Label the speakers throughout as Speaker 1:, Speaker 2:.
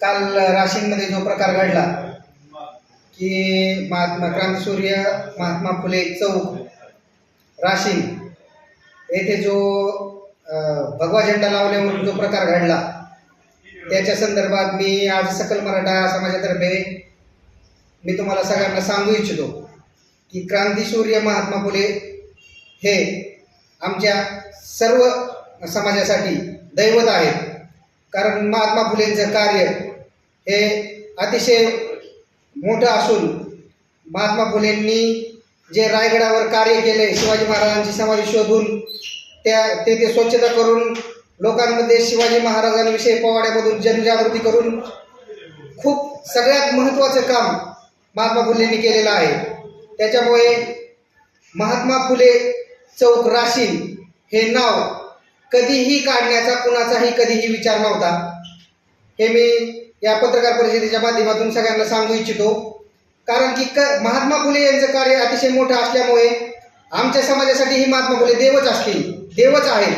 Speaker 1: काल राशींमध्ये जो प्रकार घडला की महात्मा क्रांतसूर्य महात्मा फुले चौक राशीन येथे जो भगवा झेंडा लावल्यावरून जो प्रकार घडला त्याच्या संदर्भात मी आज सकल मराठा समाजातर्फे मी तुम्हाला सगळ्यांना सांगू इच्छितो की क्रांतीसूर्य महात्मा फुले हे आमच्या सर्व समाजासाठी दैवत आहेत. कारण महात्मा फुलेंचं कार्य हे अतिशय मोठं असून महात्मा फुलेंनी जे रायगडावर कार्य केले शिवाजी महाराजांची समाधी शोधून त्या तेथे स्वच्छता करून लोकांमध्ये शिवाजी महाराजांविषयी पोवाड्यामधून जनजागृती करून खूप सगळ्यात महत्त्वाचं काम महात्मा फुलेंनी केलेलं आहे. त्याच्यामुळे महात्मा फुले चौक राशीन हे नाव कधीही काढण्याचा कुणाचाही कधीही विचार नव्हता. हे मी या पत्रकार परिषदेच्या माध्यमातून सगळ्यांना सांगू इच्छितो. कारण की क महात्मा फुले यांचं कार्य अतिशय मोठं असल्यामुळे आमच्या समाजासाठी ही महात्मा फुले देवच असतील देवच आहे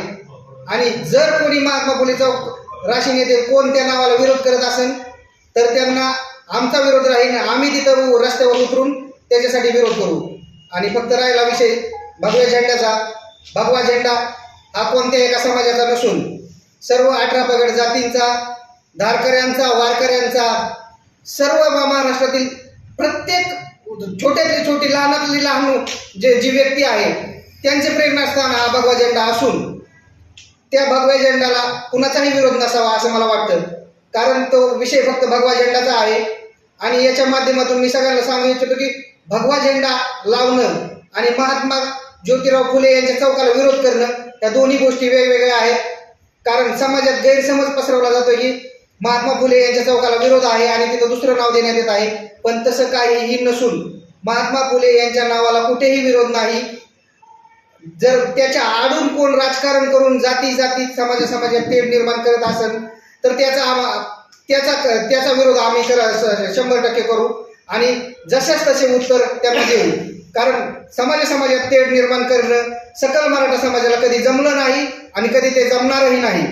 Speaker 1: आणि जर कोणी महात्मा फुले चौक नेते येथे कोण त्या नावाला विरोध करत असेल तर त्यांना आमचा विरोध राहील आम्ही तिथं रस्त्यावर उतरून त्याच्यासाठी विरोध करू. आणि फक्त राहिला विषय भगव्या झेंड्याचा. भगवा झेंडा हा कोणत्या एका समाजाचा नसून सर्व अठरा पगड जातींचा धारकऱ्यांचा वारकऱ्यांचा सर्व महाराष्ट्रातील प्रत्येक छोट्यातली छोटी लहानातली लहान जे जी व्यक्ती आहे त्यांचे प्रेरणास्थान हा भगवा झेंडा असून त्या भगव्या झेंडाला कुणाचाही विरोध नसावा असं मला वाटतं. कारण तो विषय फक्त भगवा झेंडाचा आहे आणि याच्या माध्यमातून मी सगळ्यांना सांगू इच्छितो की भगवा झेंडा लावणं आणि महात्मा ज्योतिराव फुले यांच्या चौकाला विरोध करणं या दोन्ही गोष्टी वेगवेगळ्या आहेत. कारण समाजात गैरसमज पसरवला जातो की महात्मा फुले यांच्या चौकाला विरोध आहे आणि तिथं दुसरं नाव देण्यात येत आहे. पण तसं काहीही नसून महात्मा फुले यांच्या नावाला कुठेही विरोध नाही. जर त्याच्या आडून कोण राजकारण करून जाती जाती समाजा समाजात तेढ निर्माण करत असेल तर त्याचा आम्हा त्याचा त्याचा विरोध आम्ही कर शंभर टक्के करू आणि जशाच तसे उत्तर त्यांना देऊ. कारण समाजा समाजात तेढ निर्माण करणं सकल मराठा समाजाला कधी जमलं नाही आणि कधी ते जमणारही नाही.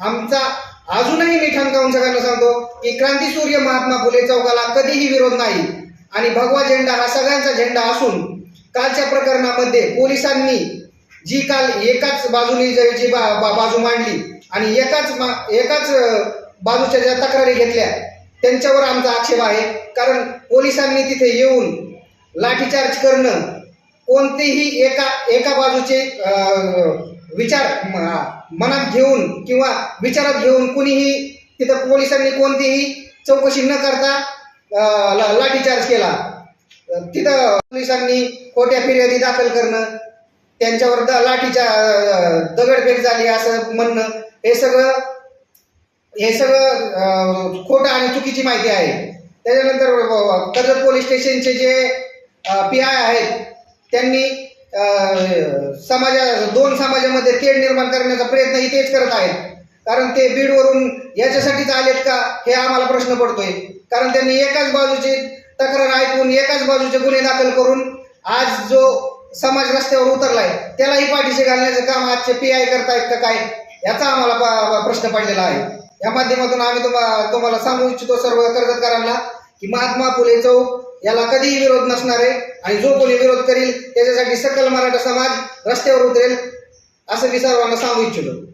Speaker 1: आमचा अजूनही मी ठणकावून सगळ्यांना सांगतो की क्रांतीसूर्य महात्मा फुले चौकाला कधीही विरोध नाही. आणि भगवा झेंडा हा सगळ्यांचा झेंडा असून कालच्या प्रकरणामध्ये पोलिसांनी जी काल एकाच बाजूने जी जी बा- बा- बाजू मांडली आणि एकाच मा- एकाच बाजूच्या ज्या तक्रारी घेतल्या त्यांच्यावर आमचा आक्षेप आहे. कारण पोलिसांनी तिथे येऊन लाठीचार्ज करणं कोणतेही एका एका बाजूचे विचार मनात घेऊन किंवा विचारात घेऊन कुणीही तिथं पोलिसांनी कोणतीही चौकशी न करता लाठीचार्ज केला. तिथं पोलिसांनी खोट्या फिर्यादी दाखल करणं त्यांच्यावर द लाठीच्या दगडफेक झाली असं म्हणणं हे सगळं हे सगळं खोटं आणि चुकीची माहिती आहे. त्याच्यानंतर कर्जत पोलीस स्टेशनचे जे पी आय आहेत त्यांनी समाजा दोन समाजामध्ये तेढ निर्माण करण्याचा प्रयत्न ही तेच करत आहेत. कारण ते बीडवरून याच्यासाठीच आलेत का हे आम्हाला प्रश्न पडतोय. कारण त्यांनी एकाच बाजूची तक्रार ऐकून एकाच बाजूचे गुन्हे दाखल करून आज जो समाज रस्त्यावर उतरलाय त्यालाही पाठीशी घालण्याचं काम आजचे पी आय करतायत का काय याचा आम्हाला प्रश्न पडलेला आहे. या माध्यमातून आम्ही तुम्हाला तुम्हाला सांगू इच्छितो सर्व कर्जतकरांना की महात्मा फुले चौक याला कधीही विरोध नसणार आहे आणि जो कोणी विरोध करील त्याच्यासाठी सकल मराठा समाज रस्त्यावर उतरेल असं मी सर्वांना सांगू इच्छितो.